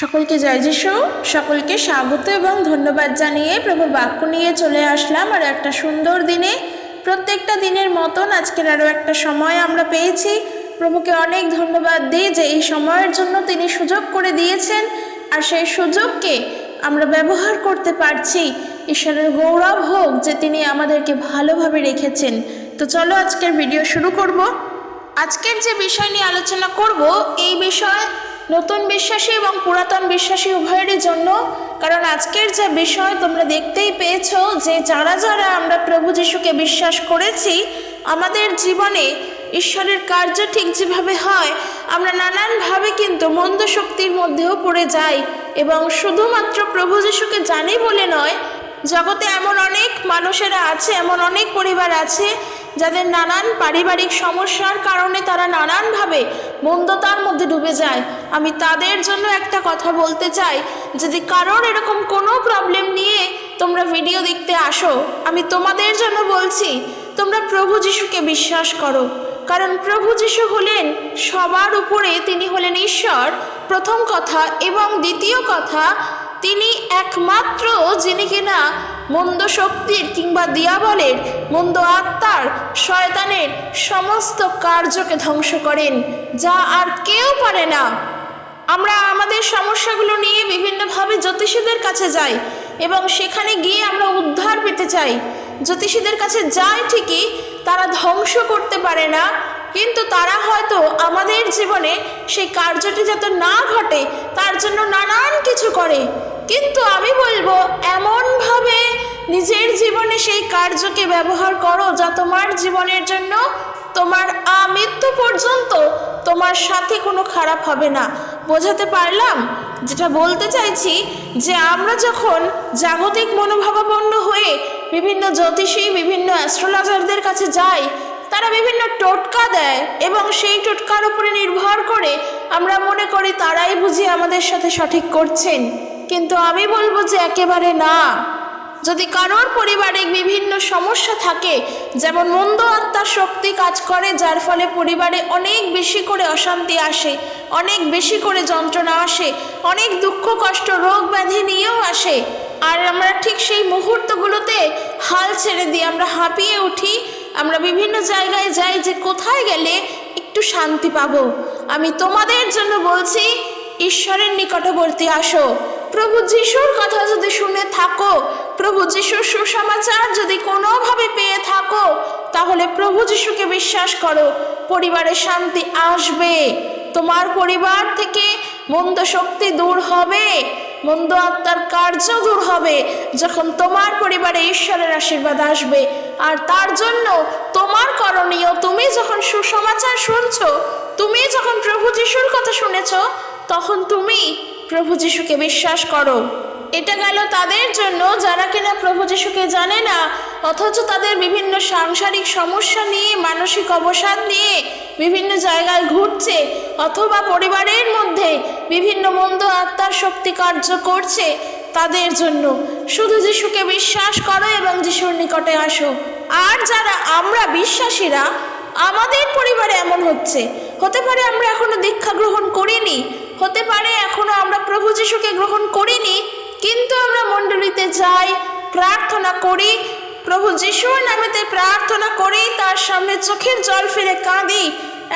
সকলকে জয় যিশু। সকলকে স্বাগত এবং ধন্যবাদ জানিয়ে প্রভুর বাক্য নিয়ে চলে আসলাম। আর একটা সুন্দর দিনে, প্রত্যেকটা দিনের মতন আজকের আরও একটা সময় আমরা পেয়েছি। প্রভুকে অনেক ধন্যবাদ দিই যে এই সময়ের জন্য তিনি সুযোগ করে দিয়েছেন। আর সেই সুযোগকে আমরা ব্যবহার করতে পারছি। ঈশ্বরের গৌরব হোক যে তিনি আমাদেরকে ভালোভাবে রেখেছেন। তো চলো আজকের ভিডিও শুরু করব। আজকের যে বিষয় নিয়ে আলোচনা করব, এই বিষয় নতুন বিশ্বাসী এবং পুরাতন বিশ্বাসী উভয়েরই জন্য, কারণ আজকের যে বিষয় তোমরা দেখতেই পেয়েছ যে যারা যারা আমরা প্রভু যিশুকে বিশ্বাস করেছি, আমাদের জীবনে ঈশ্বরের কার্য ঠিক যেভাবে হয়, আমরা নানানভাবে কিন্তু মন্দ শক্তির মধ্যেও পড়ে যাই এবং শুধুমাত্র প্রভু যিশুকে জানি বলে নয়, জগতে এমন অনেক মানুষেরা আছে, এমন অনেক পরিবার আছে যাদের নানান পারিবারিক সমস্যার কারণে তারা নানানভাবে মন্দতার মধ্যে ডুবে যায়। আমি তাদের জন্য একটা কথা বলতে চাই, যদি কারোর এরকম কোনো প্রবলেম নিয়ে তোমরা ভিডিও দেখতে আসো, আমি তোমাদের জন্য বলছি, তোমরা প্রভু যিশুকে বিশ্বাস করো। কারণ প্রভু যিশু হলেন সবার উপরে তিনি হলেন ঈশ্বর, প্রথম কথা। এবং দ্বিতীয় কথা তিনি একমাত্র যিনি কিনা মন্দ শক্তির কিংবা দিয়াবলের, মন্দ আত্মার, শয়তানের সমস্ত কার্যকে ধ্বংস করেন, যা আর কেউ পারে না। আমরা আমাদের সমস্যাগুলো নিয়ে বিভিন্নভাবে জ্যোতিষীদের কাছে যাই এবং সেখানে গিয়ে আমরা উদ্ধার পেতে চাই। জ্যোতিষীদের কাছে যাই ঠিকই, তারা ধ্বংস করতে পারে না, কিন্তু তারা হয়তো আমাদের জীবনে সেই কার্যটি যাতে না ঘটে, তার জন্য নানান কিছু করে। কিন্তু আমি বলব, এমনভাবে নিজের জীবনে সেই কার্যকে ব্যবহার করো যা তোমার জীবনের জন্য, তোমার আমৃত্যু পর্যন্ত তোমার সাথে কোনো খারাপ হবে না। বোঝাতে পারলাম? যেটা বলতে চাইছি যে আমরা যখন জাগতিক মনোভাবাপন্ন হয়ে বিভিন্ন জ্যোতিষী, বিভিন্ন অ্যাস্ট্রোলজারদের কাছে যাই, তারা বিভিন্ন টোটকা দেয় এবং সেই টোটকার উপরে নির্ভর করে আমরা মনে করি তারাই বুঝি আমাদের সাথে সঠিক করছেন। কিন্তু আমি বলব যে একেবারে না। যদি কারোর পরিবারে বিভিন্ন সমস্যা থাকে, যেমন মন্দ আত্মার শক্তি কাজ করে, যার ফলে পরিবারে অনেক বেশি করে অশান্তি আসে, অনেক বেশি করে যন্ত্রণা আসে, অনেক দুঃখ, কষ্ট, রোগ ব্যাধি নিয়েও আসে, আর আমরা ঠিক সেই মুহূর্তগুলোতে হাল ছেড়ে দিই, আমরা হাঁপিয়ে উঠি, আমরা বিভিন্ন জায়গায় যাই যে কোথায় গেলে একটু শান্তি পাবো। আমি তোমাদের জন্য বলছি, ঈশ্বরের নিকটবর্তী আসো। প্রভু যিশুর কথা যদি শুনে থাকো, প্রভু যিশুর সুসমাচার যদি কোনোভাবে পেয়ে থাকো, তাহলে প্রভু যিশুকে বিশ্বাস করো, পরিবারে শান্তি আসবে। তোমার পরিবার থেকে মন্দ শক্তি দূর হবে, মন্দ আত্মার কার্য দূর হবে, যখন তোমার পরিবারে ঈশ্বরের আশীর্বাদ আসবে। আর তার জন্য তোমার করণীয়, তুমি যখন সুসমাচার শুনছো, তুমি যখন প্রভু যিশুর কথা শুনেছ, তখন তুমি প্রভু যিশুকে বিশ্বাস করো। এটা গেল তাদের জন্য, যারা কিনা প্রভু যিশুকে জানে না, অথচ তাদের বিভিন্ন সাংসারিক সমস্যা নিয়ে, মানসিক অবসাদ নিয়ে বিভিন্ন জায়গায় ঘুরছে, অথবা পরিবারের মধ্যে বিভিন্ন মন্দ আত্মার শক্তি কার্য করছে তাদের জন্য। শুধু যিশুকে বিশ্বাস করো এবং যিশুর নিকটে আসো। আর যারা আমরা বিশ্বাসীরা, আমাদের পরিবারে এমন হচ্ছে। হতে পারে আমরা এখনও দীক্ষা গ্রহণ করিনি হতে পারে এখনও আমরা প্রভু যিশুকে গ্রহণ করিনি, কিন্তু আমরা মণ্ডলীতে যাই, প্রার্থনা করি, প্রভু যিশুর নামেতে প্রার্থনা করি, তার সামনে চোখের জল ফেলে কাঁদি।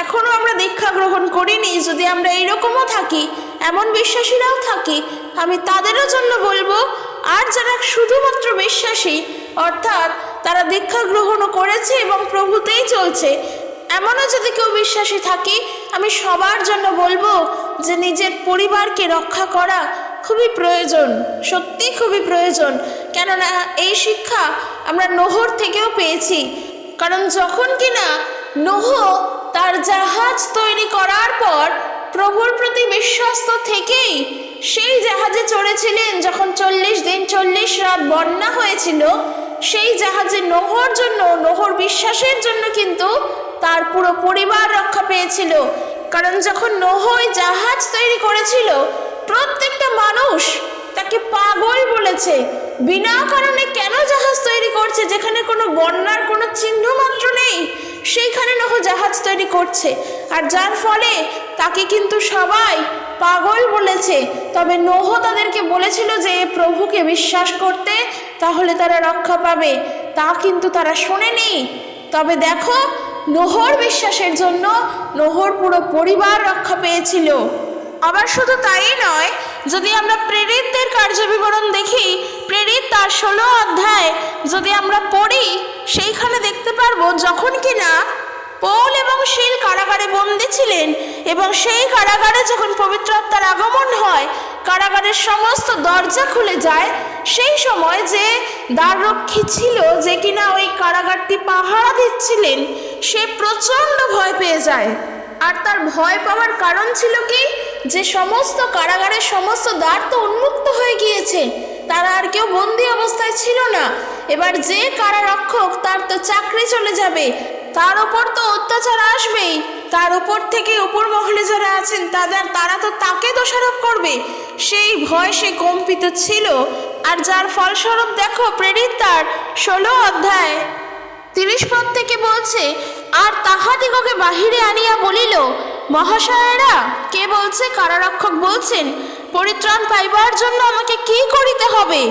এখনও আমরা দীক্ষা গ্রহণ করিনি, যদি আমরা এইরকমও থাকি, এমন বিশ্বাসীরাও থাকি, আমি তাদেরও জন্য বলব, আর যারা শুধুমাত্র বিশ্বাসী, অর্থাৎ তারা দীক্ষা গ্রহণও করেছে এবং প্রভুতেই চলছে এমনও যদি কেউ বিশ্বাসী থাকি, আমি সবার জন্য বলব যে নিজের পরিবারকে রক্ষা করা খুবই প্রয়োজন, সত্যি খুবই প্রয়োজন। কেননা এই শিক্ষা আমরা নোহর থেকেও পেয়েছি। কারণ যখন কিনা নোহ তার জাহাজ তৈরি করার পর প্রভুর প্রতি বিশ্বস্ত থেকেই সেই জাহাজে চড়েছিলেন, যখন চল্লিশ দিন, চল্লিশ রাত বন্যা হয়েছিল, সেই জাহাজে নোহর জন্য, নোহর বিশ্বাসের জন্য কিন্তু তার পুরো পরিবার রক্ষা পেয়েছিল। কারণ যখন নোহ ওই জাহাজ তৈরি করেছিল, প্রত্যেকটা মানুষ তাকে পাগল বলেছে। বিনা কারণে কেন জাহাজ তৈরি করছে, যেখানে কোনো বন্যার কোনো চিহ্ন মাত্র নেই, সেইখানে নহ জাহাজ তৈরি করছে। আর যার ফলে তাকে কিন্তু সবাই পাগল বলেছে। তবে নোহ তাদেরকে বলেছিল যে প্রভুকে বিশ্বাস করতে তাহলে তারা রক্ষা পাবে। তা কিন্তু তারা শোনেনি। তবে দেখো নোহর বিশ্বাসের জন্য নোহর পুরো পরিবার রক্ষা পেয়েছিল। আবার শুধু তাই নয়, যদি আমরা প্রেরিতদের কার্যবিবরণ দেখি, প্রেরিত তার ষোলো অধ্যায় যদি আমরা পড়ি, সেইখানে দেখতে পারব যখন কিনা পৌল এবং শিল কারাগারে বন্দি ছিলেন এবং সেই কারাগারে যখন পবিত্র আত্মার আগমন হয় কারাগারের সমস্ত দরজা খুলে যায়, সেই সময় যে দ্বাররক্ষী ছিল যে কিনা ওই কারাগারটি পাহারা দিচ্ছিলেন, সে প্রচণ্ড ভয় পেয়ে যায়। আর তার ভয় পাওয়ার কারণ ছিল কি? যে সমস্ত কারাগারের সমস্ত দ্বার তো উন্মুক্ত হয়ে গিয়েছে, তারা আর কেউ বন্দি অবস্থায় ছিল না। এবার যে কারারক্ষক তার তো চাকরি চলে যাবে, তার ওপর তো অত্যাচার আসবেই। তার উপর থেকে উপর মহলে যারা আছেন, তাদের, তারা তো তাকে দোষারোপ করবে। সেই ভয় সে কম্পিত ছিল, আর যার ফলস্বরূপ দেখো প্রেরিত তার ষোলো অধ্যায়। তিরিশ পদ থেকে বলছে, আর তাহাদিগকে বাহিরে আনিয়া বলিল, মহাশয়েরা, কে বলছে? কারারক্ষক বলছেন, পরিত্রাণ পাইবার জন্য আমাকে কি করিতে হবে?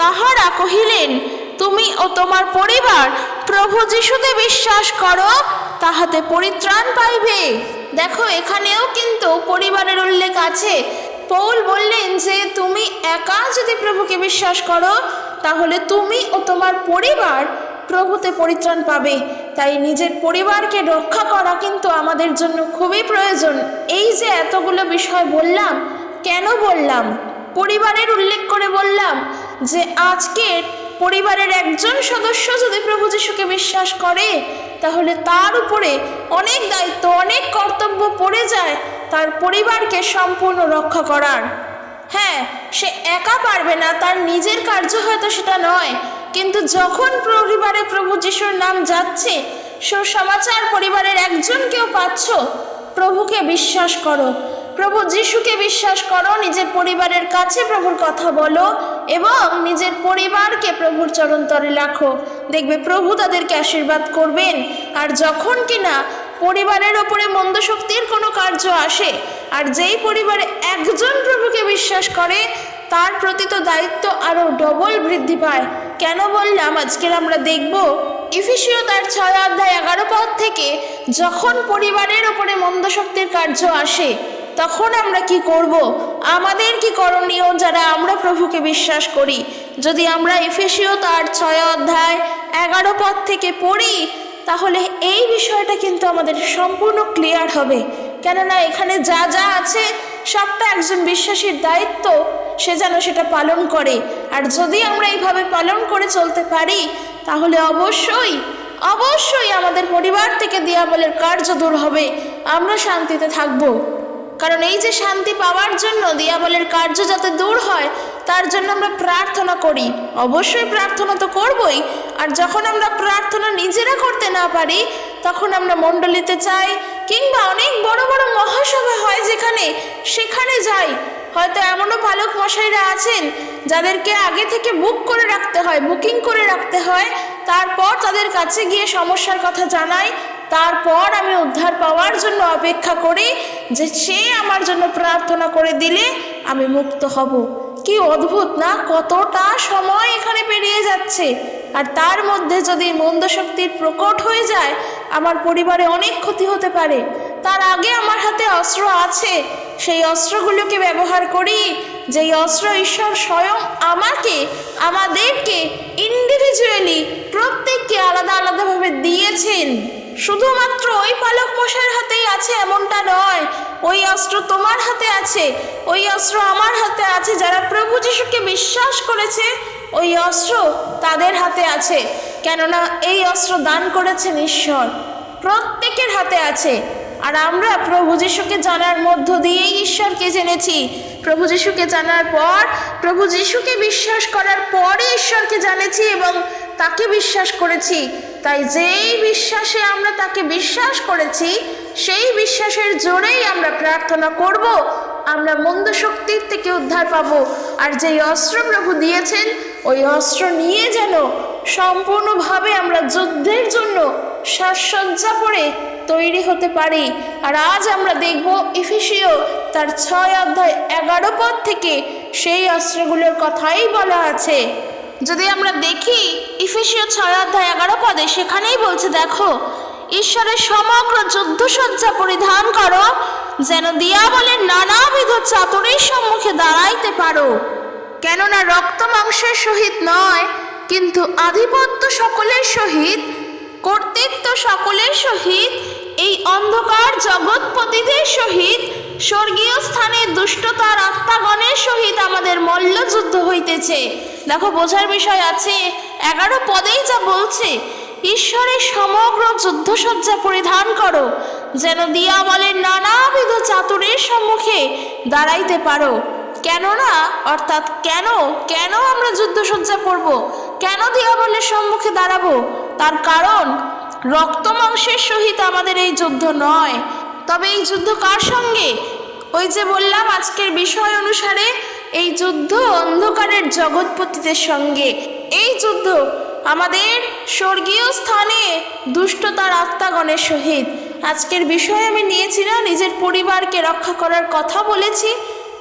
তাহারা কহিলেন, তুমি ও তোমার পরিবার, প্রভু যিশুতে বিশ্বাস করো, তাহাতে পরিত্রাণ পাইবে। দেখো, এখানেও কিন্তু পরিবারের উল্লেখ আছে। পৌল বললেন যে, তুমি একা যদি প্রভুকে বিশ্বাস করো, তাহলে তুমি ও তোমার পরিবার প্রভুতে পরিত্রাণ পাবে। তাই নিজের পরিবারকে রক্ষা করা কিন্তু আমাদের জন্য খুবই প্রয়োজন। এই যে এতগুলো বিষয় বললাম, কেন বললাম? পরিবারের উল্লেখ করে বললাম যে, আজকের পরিবারের একজন সদস্য যদি প্রভু যিশুকে বিশ্বাস করে, তাহলে তার উপরে অনেক দায়িত্ব, অনেক কর্তব্য পড়ে যায়। তার পরিবারকে সম্পূর্ণ রক্ষা করার। হ্যাঁ সে একা পারবে না, তার নিজের কার্য হয়তো সেটা নয়। কিন্তু যখন পরিবারে প্রভু যিশুর নাম যাচ্ছে সুসমাচার পরিবারের একজন কেউ পাচ্ছ। প্রভুকে বিশ্বাস করো। প্রভু যিশুকে বিশ্বাস করো, নিজের পরিবারের কাছে প্রভুর কথা বলো এবং নিজের পরিবারকে প্রভুর চরণতরে রাখো। দেখবে প্রভু তাদেরকে আশীর্বাদ করবেন। আর যখন কিনা পরিবারের ওপরে মন্দ শক্তির কোনো কার্য আসে। আর যেই পরিবারে একজন প্রভুকে বিশ্বাস করে, তার প্রতি তো দায়িত্ব আরও ডবল বৃদ্ধি পায়। কেন বললাম, আজকের আমরা দেখব ইফিসিও তার ছয় অধ্যায় এগারো পদ থেকে, যখন পরিবারের ওপরে মন্দ শক্তির কার্য আসে, তখন আমরা কি করব? আমাদের কি করণীয় যারা আমরা প্রভুকে বিশ্বাস করি? যদি আমরা এফেসিও তার ছয় অধ্যায় এগারো পদ থেকে পড়ি তাহলে এই বিষয়টা কিন্তু আমাদের সম্পূর্ণ ক্লিয়ার হবে। কেননা এখানে যা যা আছে, সবটা একজন বিশ্বাসীর দায়িত্ব, সে যেন সেটা পালন করে। আর যদি আমরা এইভাবে পালন করে চলতে পারি, তাহলে অবশ্যই অবশ্যই আমাদের পরিবার থেকে দিয়াবলের কার্য দূর হবে। আমরা শান্তিতে থাকব। কারণ এই যে শান্তি পাওয়ার জন্য দিয়াবলের কার্য যাতে দূর হয় তার জন্য আমরা প্রার্থনা করি। অবশ্যই প্রার্থনা তো করবই। আর যখন আমরা প্রার্থনা নিজেরা করতে না পারি, তখন আমরা মণ্ডলীতে চাই কিংবা অনেক বড় বড় মহাসভা হয় যেখানে, সেখানে যাই। হয়তো এমনও পালক মশাইরা আছেন যাদেরকে আগে থেকে বুক করে রাখতে হয় বুকিং করে রাখতে হয়। তারপর তাদের কাছে গিয়ে সমস্যার কথা জানাই তারপর আমি উদ্ধার পাওয়ার জন্য অপেক্ষা করি যে সে আমার জন্য প্রার্থনা করে দিলে আমি মুক্ত হব। কি অদ্ভুত না? কতটা সময় এখানে পেরিয়ে যাচ্ছে। আর তার মধ্যে যদি মন্দ শক্তির প্রকট হয়ে যায়, আমার পরিবারে অনেক ক্ষতি হতে পারে। তার আগে আমার হাতে অস্ত্র আছে। সেই অস্ত্রগুলোকে ব্যবহার করি, যেই অস্ত্র ঈশ্বর স্বয়ং আমাকে, আমাদেরকে ইন্ডিভিজুয়ালি প্রত্যেককে আলাদা আলাদাভাবে দিয়েছেন। শুধুমাত্র ওই পালক মশাইয়ের হাতেই আছে এমনটা নয়। ওই অস্ত্র তোমার হাতে আছে। ওই অস্ত্র আমার হাতে আছে। যারা প্রভু যিশুকে বিশ্বাস করেছে, ওই অস্ত্র তাদের হাতে আছে। কেননা এই অস্ত্র দান করেছেন ঈশ্বর। প্রত্যেকের হাতে আছে। আর আমরা প্রভু যিশুকে জানার মধ্য দিয়েই ঈশ্বরকে জেনেছি। প্রভু যিশুকে জানার পর, প্রভু যিশুকে বিশ্বাস করার পরে ঈশ্বরকে জানেছি এবং তাকে বিশ্বাস করেছি। তাই যেই বিশ্বাসে আমরা তাকে বিশ্বাস করেছি, সেই বিশ্বাসের জোরেই আমরা প্রার্থনা করব, আমরা মন্দ শক্তির থেকে উদ্ধার পাব। আর যেই অস্ত্র প্রভু দিয়েছেন, ওই অস্ত্র নিয়ে যেন সম্পূর্ণভাবে আমরা যুদ্ধের জন্য সাজসজ্জা পরে তৈরি হতে পারি। আর আজ আমরা দেখব ইফিসিও তার ছয় অধ্যায় এগারো পদ থেকে সেই অস্ত্রগুলোর কথাই বলা আছে। যদি আমরা দেখি ইফিসিও ছয় অধ্যায় এগারো পদে সেখানেই বলছে, দেখো, ঈশ্বরের সমগ্র যুদ্ধসজ্জা পরিধান করো, যেন দিয়াবলের নানাবিধ চাতুরীর সম্মুখে দাঁড়াইতে পারো। কেননা রক্ত মাংসের সহিত নয়, কিন্তু আধিপত্য সকলের সহিত, কর্তৃত্ব সকলের সহিত, এই অন্ধকার জগৎপতিদের সহিত স্বর্গীয় স্থানে দুষ্টতার আত্মাগণের সহিত আমাদের মল্লযুদ্ধ হইতেছে। দেখো, বোঝার বিষয় আছে, এগারো পদেই যা বলছে ঈশ্বরের সমগ্র যুদ্ধসজ্জা পরিধান করো, যেন দিয়া বলেন নানাবিধ চাতুরের সম্মুখে দাঁড়াইতে পারো। কেননা, অর্থাৎ কেন কেন আমরা যুদ্ধসজ্জা করব? কেন দিয়াবলের সম্মুখে দাঁড়াবো? তার কারণ রক্ত মাংসের সহিত আমাদের এই যুদ্ধ নয়। তবে এই যুদ্ধ কার সঙ্গে? ওই যে বললাম, আজকের বিষয় অনুসারে এই যুদ্ধ অন্ধকারের জগৎপতিদের সঙ্গে। এই যুদ্ধ আমাদের স্বর্গীয় স্থানে দুষ্টতার আত্মাগণের সহিত। আজকের বিষয় আমি নিয়েছি না, নিজের পরিবারকে রক্ষা করার কথা বলেছি।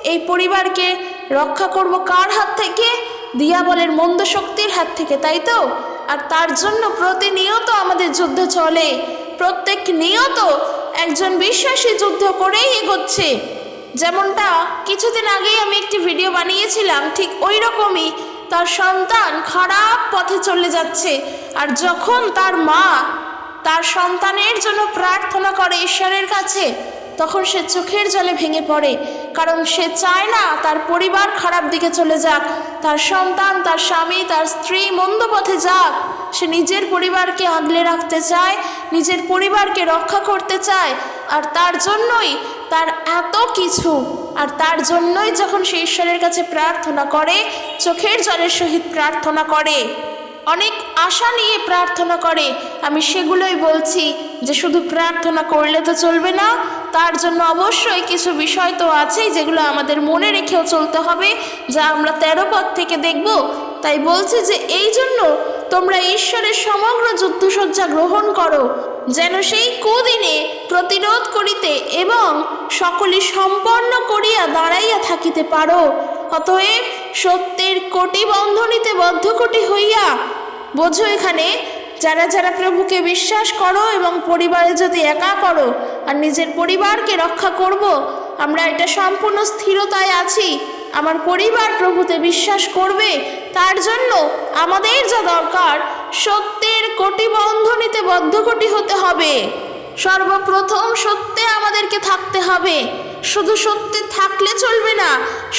এই পরিবারকে রক্ষা করব কার হাত থেকে? দিয়াবলের মন্দ শক্তির হাত থেকে, তাই তো? আর তার জন্য প্রতিনিয়ত আমাদের যুদ্ধ চলে। প্রত্যেক নিয়ত একজন বিশ্বাসী যুদ্ধ করেই এগোচ্ছে। যেমনটা কিছুদিন আগেই আমি একটি ভিডিও বানিয়েছিলাম, ঠিক ওই রকমই তার সন্তান খারাপ পথে চলে যাচ্ছে। আর যখন তার মা তার সন্তানের জন্য প্রার্থনা করে ঈশ্বরের কাছে তখন সে চোখের জলে ভেঙে পড়ে, কারণ সে চায় না তার পরিবার খারাপ দিকে চলে যাক, তার সন্তান, তার স্বামী, তার স্ত্রী মন্দ পথে যাক। সে নিজের পরিবারকে আগলে রাখতে চায়, নিজের পরিবারকে রক্ষা করতে চায়, আর তার জন্যই তার এত কিছু, আর তার জন্যই যখন সে ঈশ্বরের কাছে প্রার্থনা করে, চোখের জলের সহিত প্রার্থনা করে। অনেক আশা নিয়ে প্রার্থনা করে। আমি সেগুলোই বলছি যে শুধু প্রার্থনা করলে তো চলবে না, তার জন্য অবশ্যই কিছু বিষয় তো আছেই যেগুলো আমাদের মনে রেখেও চলতে হবে, যা আমরা তেরো পদ থেকে দেখব। তাই বলছি যে এই জন্য তোমরা ঈশ্বরের সমগ্র যুদ্ধসজ্জা গ্রহণ করো, যেন সেই কুদিনে প্রতিরোধ করিতে এবং সকলে সম্পন্ন করিয়া দাঁড়াইয়া থাকিতে পারো। অতএব সত্যের কোটি বন্ধনীতে বদ্ধকটি হইয়া, বোঝো এখানে, যারা যারা প্রভুকে বিশ্বাস করো এবং পরিবারে যদি একা করো আর নিজের পরিবারকে রক্ষা করব, আমরা এটা সম্পূর্ণ স্থিরতায় আছি। আমার পরিবার প্রভুতে বিশ্বাস করবে, তার জন্য আমাদের যা দরকার, সত্যের কোটি বন্ধনীতে বদ্ধকটি হতে হবে। সর্বপ্রথম সত্যে আমাদেরকে থাকতে হবে। শুধু সত্যে থাকলে চলবে না,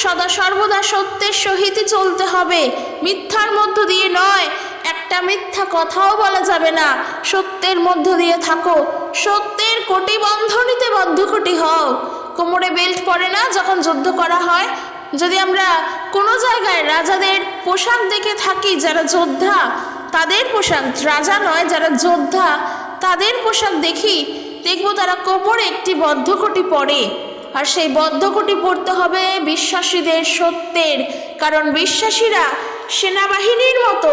সদা সর্বদা সত্যের সহিতই চলতে হবে। মিথ্যার মধ্য দিয়ে নয়, একটা মিথ্যা কথাও বলা যাবে না। সত্যের মধ্য দিয়ে থাকো, সত্যের কোটি বন্ধনীতে বদ্ধকটি হও। কোমরে বেল্ট পরে না যখন যুদ্ধ করা হয়? যদি আমরা কোনো জায়গায় রাজাদের পোশাক দেখে থাকি যারা যোদ্ধা, তাদের পোশাক রাজা নয়, যারা যোদ্ধা, তাদের পোশাক দেখি, দেখব তারা কোমরে একটি বদ্ধকটি পরে। আর সেই বদ্ধকটি পড়তে হবে বিশ্বাসীদের সত্যের। কারণ বিশ্বাসীরা সেনাবাহিনীর মতো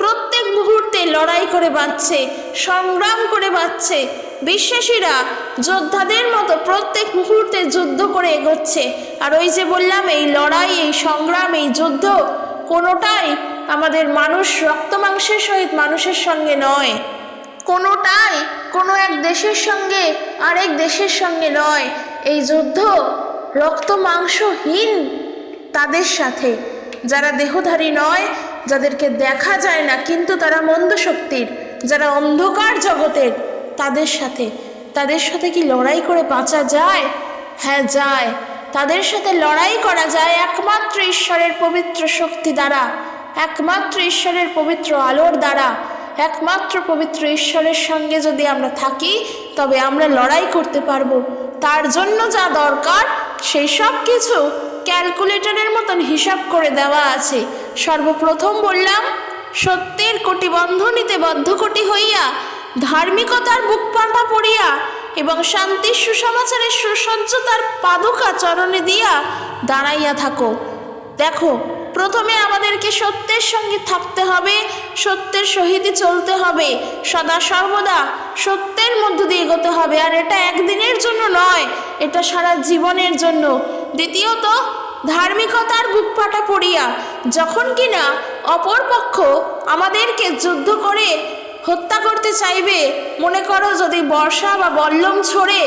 প্রত্যেক মুহূর্তে লড়াই করে বাঁচছে, সংগ্রাম করে বাঁচছে। বিশ্বাসীরা যোদ্ধাদের মতো প্রত্যেক মুহূর্তে যুদ্ধ করে এগোচ্ছে। আর ওই যে বললাম, এই লড়াই, এই সংগ্রাম, এই যুদ্ধ কোনোটাই আমাদের মানুষ রক্ত মাংসের সহিত মানুষের সঙ্গে নয়। কোনোটাই কোনো এক দেশের সঙ্গে আরেক দেশের সঙ্গে নয়। এই যুদ্ধ রক্ত মাংসহীন তাদের সাথে। যারা দেহধারী নয়, যাদেরকে দেখা যায় না, কিন্তু তারা মন্দ শক্তির, যারা অন্ধকার জগতের, তাদের সাথে। তাদের সাথে কি লড়াই করে বাঁচা যায়? হ্যাঁ যায়। তাদের সাথে লড়াই করা যায় একমাত্র ঈশ্বরের পবিত্র শক্তি দ্বারা, একমাত্র ঈশ্বরের পবিত্র আলোর দ্বারা, একমাত্র পবিত্র ঈশ্বরের সঙ্গে যদি আমরা থাকি, তবে আমরা লড়াই করতে পারব। তার জন্য যা দরকার, সেই সব কিছু ক্যালকুলেটরের মতন হিসাব করে দেওয়া আছে। সর্বপ্রথম বললাম, সত্যের কোটি বন্ধনীতে বদ্ধকটি হইয়া, ধার্মিকতার বুক পাটা পড়িয়া এবং শান্তির সুসমাচারের সুসজ্জতার পাদুকা চরণে দিয়া দাঁড়াইয়া থাকো। দেখো প্রথমে আমাদেরকে সত্যের সঙ্গে থাকতে হবে, সত্যের সহিতই চলতে হবে, সদা সর্বদা সত্যের মধ্য দিয়ে এগোতে হবে। আর এটা একদিনের জন্য নয়, এটা সারা জীবনের জন্য। দ্বিতীয়ত, ধার্মিকতার বুক পাটা পড়িয়া, যখন কিনা অপর পক্ষ আমাদেরকে যুদ্ধ করে হত্যা করতে চাইবে, মনে করো যদি বর্ষা বা বল্লম ছড়ে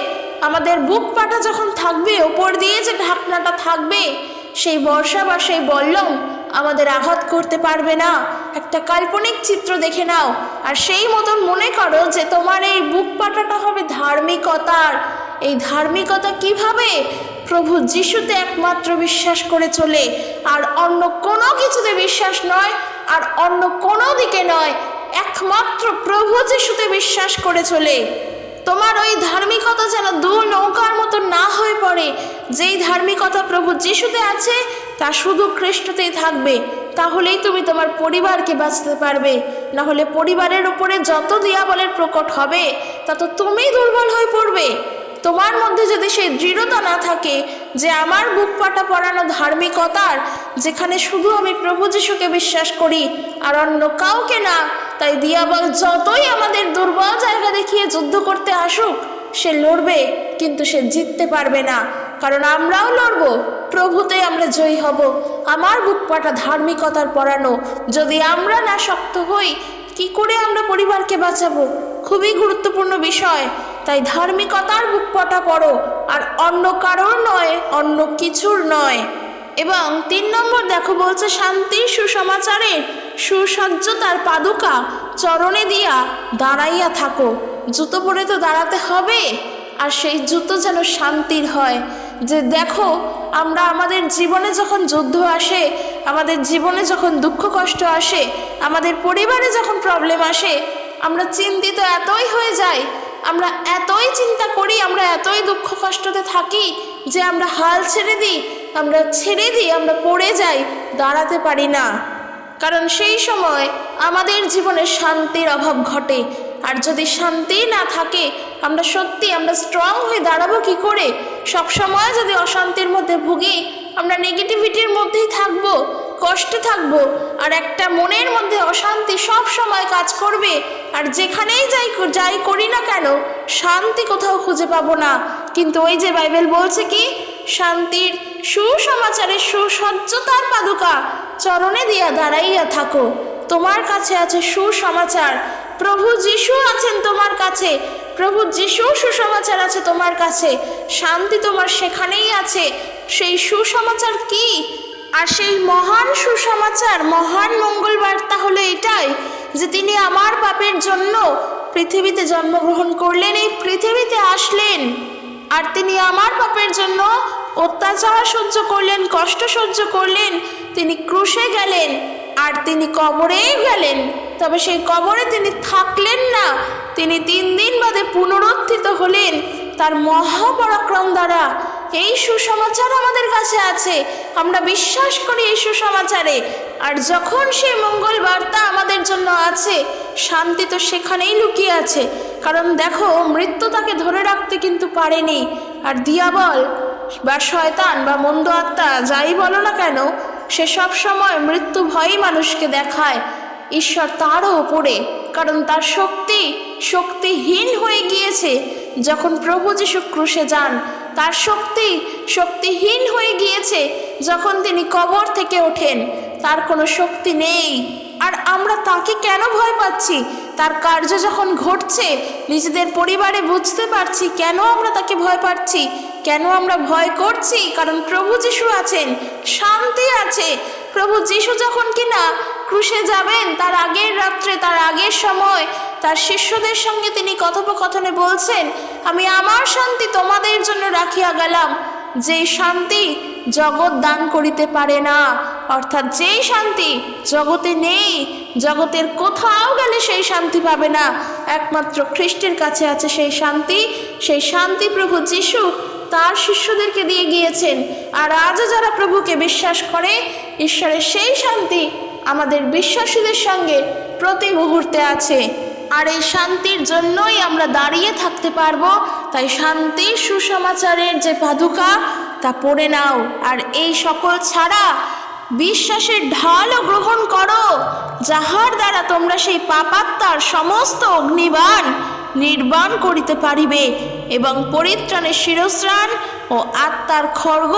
আমাদের বুক পাটা যখন থাকবে, ওপর দিয়ে যে ঢাকনাটা থাকবে সেই বর্ষা বা সেই বল্লম আমাদের আঘাত করতে পারবে না। একটা কাল্পনিক চিত্র দেখে নাও। আর সেই মতন মনে করো যে তোমার এই বুক পাটাটা হবে ধার্মিকতার। এই ধার্মিকতা কীভাবে প্রভু যিশুতে একমাত্র বিশ্বাস করে চলে? আর অন্য কোনো কিছুতে বিশ্বাস নয়, আর অন্য কোনো দিকে নয়, একমাত্র প্রভু যিশুতে বিশ্বাস করে চলে। তোমার ওই ধার্মিকতা যেন দু নৌকার মতো না হয়ে পড়ে। যেই ধার্মিকতা প্রভু যিশুতে আছে, তা শুধু খ্রিস্টতেই থাকবে। তাহলেই তুমি তোমার পরিবারকে বাঁচতে পারবে। না হলে পরিবারের উপরে যত দিয়াবলের প্রকট হবে তত তুমি দুর্বল হয়ে পড়বে। তোমার মধ্যে যদি সেই দৃঢ়তা না থাকে যে আমার বুক পাটা পড়ানো ধার্মিকতার, যেখানে শুধু আমি প্রভু যিশুকে বিশ্বাস করি আর অন্য কাউকে না, তাই দিয়াবল যতই আমাদের দুর্বল জায়গা দেখিয়ে যুদ্ধ করতে আসুক, সে লড়বে, কিন্তু সে জিততে পারবে না। কারণ আমরাও লড়ব, প্রভুতে আমরা জয়ী হব। আমার বুক পাটা ধার্মিকতার পড়ানো, যদি আমরা না শক্ত হই, কি করে আমরা পরিবারকে বাঁচাবো? খুবই গুরুত্বপূর্ণ বিষয়। তাই ধার্মিকতার বুকপটা পড়ো, আর অন্য কারোর নয়, অন্য কিছুর নয়। এবং তিন নম্বর দেখো বলছে, শান্তি সুসমাচারের সুসজ্জতার পাদুকা, চরণে দিয়া দাঁড়াইয়া থাকো। জুতো পরে তো দাঁড়াতে হবে, আর সেই জুতো যেন শান্তির হয়। যে দেখো, আমরা আমাদের জীবনে যখন যুদ্ধ আসে, আমাদের জীবনে যখন দুঃখ কষ্ট আসে, আমাদের পরিবারে যখন প্রবলেম আসে, আমরা চিন্তিত এতই হয়ে যাই আমরা এতই চিন্তা করি, আমরা এতই দুঃখ কষ্টতে থাকি যে আমরা হাল ছেড়ে দিই, আমরা ছেড়ে দিই, আমরা পড়ে যাই, দাঁড়াতে পারি না। কারণ সেই সময় আমাদের জীবনে শান্তির অভাব ঘটে। আর যদি শান্তি না থাকে, আমরা সত্যি আমরা স্ট্রং হয়ে দাঁড়াবো কি করে? সব সময় যদি অশান্তির মধ্যে ভুগি, আমরা নেগেটিভিটির মধ্যেই থাকব। কষ্টে থাকব আর একটা মনের মধ্যে অশান্তি সব সময় কাজ করবে। আর যেখানেই যাই যাই করি না কেন, শান্তি কোথাও খুঁজে পাবো না। কিন্তু ওই যে বাইবেল বলছে কি? শান্তির সুসমাচারের সুসজ্জতার পাদুকা চরণে দিয়া দাঁড়াইয়া থাকো। তোমার কাছে আছে সুসমাচার। প্রভু যিশু আছেন তোমার কাছে। প্রভু যিশু সুসমাচার আছে তোমার কাছে। শান্তি তোমার সেখানেই আছে। সেই সুসমাচার কি? আর সেই মহান সুসমাচার, মহান মঙ্গল বার্তা হলো এটাই যে তিনি আমার পাপের জন্য পৃথিবীতে জন্মগ্রহণ করলেন, এই পৃথিবীতে আসলেন। আর তিনি আমার পাপের জন্য অত্যাচার সহ্য করলেন, কষ্ট সহ্য করলেন, তিনি ক্রুশে গেলেন, আর তিনি কবরেই গেলেন। তবে সেই কবরে তিনি থাকলেন না, তিনি তিন দিন বাদে পুনরুত্থিত হলেন তার মহাপরাক্রম দ্বারা। এই সুসমাচার আমাদের কাছে আছে। আমরা বিশ্বাস করি এই সুসমাচারে। আর যখন সেই মঙ্গল বার্তা আমাদের জন্য আছে, শান্তি তো সেখানেই লুকিয়ে আছে। কারণ দেখো, মৃত্যু তাকে ধরে রাখতে কিন্তু পারেনি। আর দিয়াবল বা শয়তান, বা মন্দ আত্মা, যাই বলো না কেন, সে সব সময় মৃত্যু ভয়ই মানুষকে দেখায়। ঈশ্বর তারও ওপরে কারণ তার শক্তি শক্তিহীন হয়ে গিয়েছে। যখন প্রভু যীশু ক্রুশে যান তার শক্তি শক্তিহীন হয়ে গিয়েছে যখন তিনি কবর থেকে ওঠেন। তার কোনো শক্তি নেই। আর আমরা তাকে কেন ভয় পাচ্ছি? তার কার্য যখন ঘটছে, নিজেদের পরিবারে বুঝতে পারছি কেন আমরা তাকে ভয় পাচ্ছি? কেন আমরা ভয় করছি? কারণ প্রভু যিশু আছেন, শান্তি আছে। প্রভু যিশু যখন কিনা ক্রুশে যাবেন, তার আগের রাত্রে, তার আগের সময়। তার শিষ্যদের সঙ্গে তিনি কথোপকথনে বলছেন, আমি আমার শান্তি তোমাদের জন্য রাখিয়া গেলাম। যেই শান্তি জগৎ দান করিতে পারে না, অর্থাৎ যেই শান্তি জগতে নেই, জগতের কোথাও গেলে সেই শান্তি পাবে না। একমাত্র খ্রিস্টের কাছে আছে সেই শান্তি সেই শান্তি প্রভু যিশু তার শিষ্যদেরকে দিয়ে গিয়েছেন। আর আজও যারা প্রভুকে বিশ্বাস করে, ঈশ্বরের সেই শান্তি আমাদের বিশ্বাসীদের সঙ্গে প্রতি মুহূর্তে আছে। আর এই শান্তির জন্যই আমরা দাঁড়িয়ে থাকতে পারব। তাই শান্তির সুসমাচারের যে পাদুকা, তা পড়ে নাও। আর এই সকল ছাড়া বিশ্বাসের ঢালও গ্রহণ করো, যাহার দ্বারা তোমরা সেই পাপাত্মার সমস্ত অগ্নিবাণ নির্বাণ করিতে পারিবে এবং পরিত্রাণের শিরস্রাণ ও আত্মার খড়গ,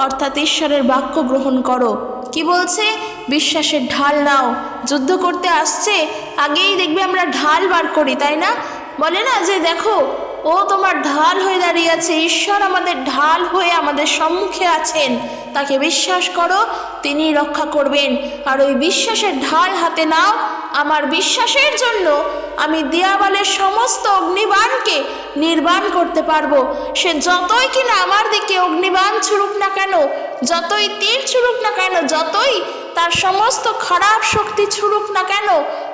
অর্থাৎ ঈশ্বরের বাক্য গ্রহণ করো। কি বলছে? বিশ্বাসের ঢাল নাও। যুদ্ধ করতে আসছে, আগেই দেখবে আমরা ঢাল বার করি, তাই না? বলে না যে, দেখো, ও তোমার ঢাল হয়ে দাঁড়িয়ে আছে, ঈশ্বর আমাদের ঢাল হয়ে আমাদের সম্মুখে আছেন। তাকে বিশ্বাস করো তিনি রক্ষা করবেন। আর ওই বিশ্বাসের ঢাল হাতে নাও আমার বিশ্বাসের জন্য আমি দিয়াবালের সমস্ত অগ্নিবাণকে নির্বাণ করতে পারব। সে যতই কিনা আমার দিকে অগ্নিবাণ ছুড়ুক না কেন, যতই তীর ছুড়ুক না কেন, যতই তার সমস্ত খারাপ শক্তি ছুড়ুক না কেন,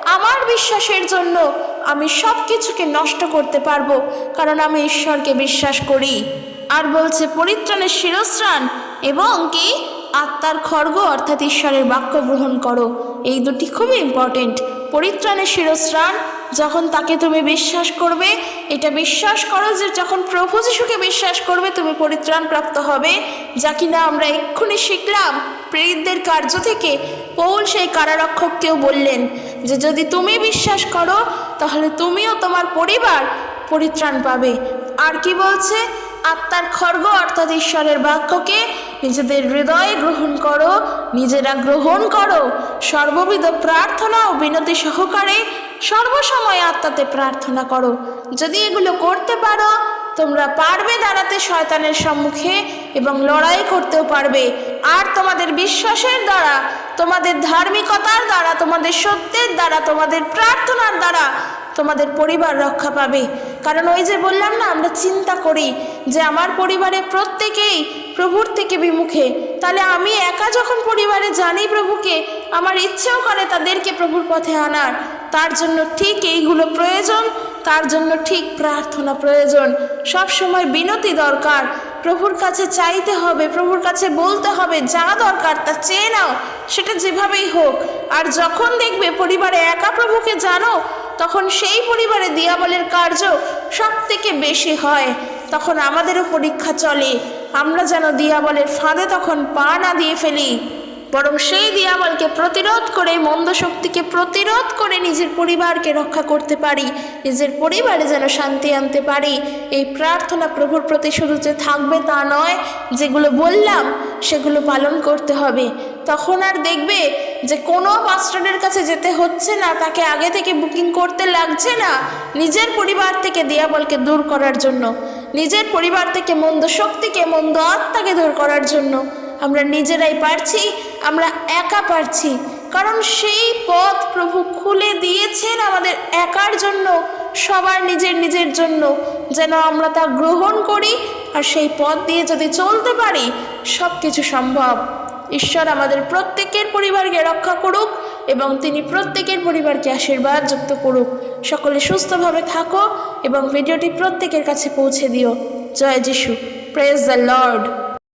আমার বিশ্বাসের জন্য আমি সব কিছুকে নষ্ট করতে পারব, কারণ আমি ঈশ্বরকে বিশ্বাস করি। আর বলছে, পরিত্রাণের শিরস্রাণ এবং কি? আত্মার খর্গ, অর্থাৎ ঈশ্বরের বাক্য গ্রহণ করো। এই দুটি খুবই ইম্পর্টেন্ট পরিত্রাণের শিরস্রাণ যখন তাকে তুমি বিশ্বাস করবে, এটা বিশ্বাস করো যে যখন প্রভু যিশুকে বিশ্বাস করবে, তুমি পরিত্রাণ প্রাপ্ত হবে। যা কিনা আমরা এক্ষুনি শিখলাম প্রেরিতদের কার্য থেকে। পৌল সেই কারারক্ষককেও বললেন যে, যদি তুমি বিশ্বাস করো, তাহলে তুমিও তোমার পরিবার পরিত্রাণ পাবে। আর কি বলছে? আত্মার খর্গ অর্থাৎ ঈশ্বরের বাক্যকে নিজেদের হৃদয়ে গ্রহণ করো নিজেরা গ্রহণ করো। সর্ববিধ প্রার্থনা ও বিনতি সহকারে সর্বসময় আত্মাতে প্রার্থনা করো। যদি এগুলো করতে পারো, তোমরা পারবে দাঁড়াতে শয়তানের সম্মুখে এবং লড়াই করতেও পারবে। আর তোমাদের বিশ্বাসের দ্বারা, তোমাদের ধার্মিকতার দ্বারা, তোমাদের সত্যের দ্বারা, তোমাদের প্রার্থনার দ্বারা তোমাদের পরিবার রক্ষা পাবে। কারণ ওই যে বললাম না, আমরা চিন্তা করি যে আমার পরিবারে প্রত্যেকেই প্রভুর থেকে বিমুখে, তাহলে আমি একা যখন পরিবারে জানি প্রভুকে, আমার ইচ্ছেও করে তাদেরকে প্রভুর পথে আনার। তার জন্য ঠিক এইগুলো প্রয়োজন, তার জন্য ঠিক প্রার্থনা প্রয়োজন। সব সময় বিনতি দরকার। প্রভুর কাছে চাইতে হবে, প্রভুর কাছে বলতে হবে, যা দরকার তা চেয়ে নাও, সেটা যেভাবেই হোক। আর যখন দেখবে পরিবারে একা প্রভুকে জানো, তখন সেই পরিবারে দিয়াবলের কার্য সব থেকে বেশি হয়। তখন আমাদেরও পরীক্ষা চলে। আমরা যেন দিয়াবলের ফাঁদে তখন পা না দিয়ে ফেলি, বরং সেই দিয়াবলকে প্রতিরোধ করে, মন্দ শক্তিকে প্রতিরোধ করে নিজের পরিবারকে রক্ষা করতে পারি, নিজের পরিবারে যেন শান্তি আনতে পারি। এই প্রার্থনা প্রভুর প্রতি শুধু যে থাকবে তা নয়, যেগুলো বললাম, সেগুলো পালন করতে হবে। তখন আর দেখবে যে কোনো মাস্টারের কাছে যেতে হচ্ছে না, তাকে আগে থেকে বুকিং করতে লাগছে না নিজের পরিবার থেকে দিয়াবলকে দূর করার জন্য। নিজের পরিবার থেকে মন্দ শক্তিকে, মন্দ আত্মাকে দূর করার জন্য আমরা নিজেরাই পারছি, আমরা একা পারছি। কারণ সেই পথ প্রভু খুলে দিয়েছেন আমাদের একার জন্য, সবার নিজের নিজের জন্য। যেন আমরা তা গ্রহণ করি আর সেই পথ দিয়ে যদি চলতে পারি সব কিছু সম্ভব। ঈশ্বর আমাদের প্রত্যেকের পরিবারকে রক্ষা করুক এবং তিনি প্রত্যেকের পরিবারকে আশীর্বাদ যুক্ত করুক। সকলে সুস্থভাবে থাকো এবং ভিডিওটি প্রত্যেকের কাছে পৌঁছে দিও। জয় যিশু। Praise the Lord